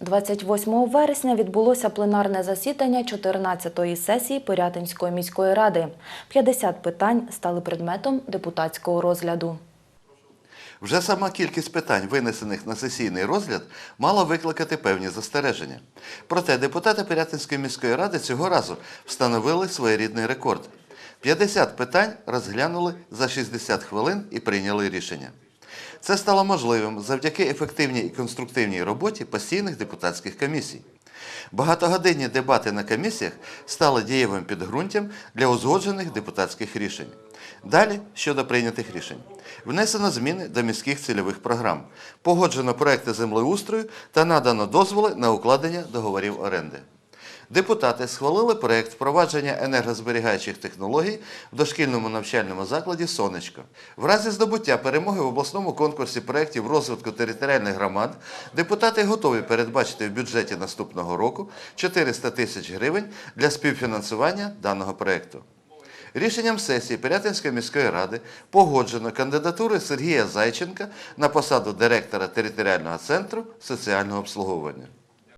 28 вересня відбулося пленарне засідання 14-ї сесії Пирятинської міської ради. 50 питань стали предметом депутатського розгляду. Вже сама кількість питань, винесених на сесійний розгляд, мала викликати певні застереження. Проте депутати Пирятинської міської ради цього разу встановили своєрідний рекорд. 50 питань розглянули за 60 хвилин і прийняли рішення. Це стало можливим завдяки ефективній і конструктивній роботі постійних депутатських комісій. Багатогодинні дебати на комісіях стали дієвим підґрунтям для узгоджених депутатських рішень. Далі щодо прийнятих рішень. Внесено зміни до міських цільових програм, погоджено проекти землеустрою та надано дозволи на укладення договорів оренди. Депутати схвалили проект впровадження енергозберігаючих технологій в дошкільному навчальному закладі Сонечко. В разі здобуття перемоги в обласному конкурсі проєктів розвитку територіальних громад депутати готові передбачити в бюджеті наступного року 400 тисяч гривень для співфінансування даного проєкту. Рішенням сесії Пирятинської міської ради погоджено кандидатуру Сергія Зайченка на посаду директора територіального центру соціального обслуговування.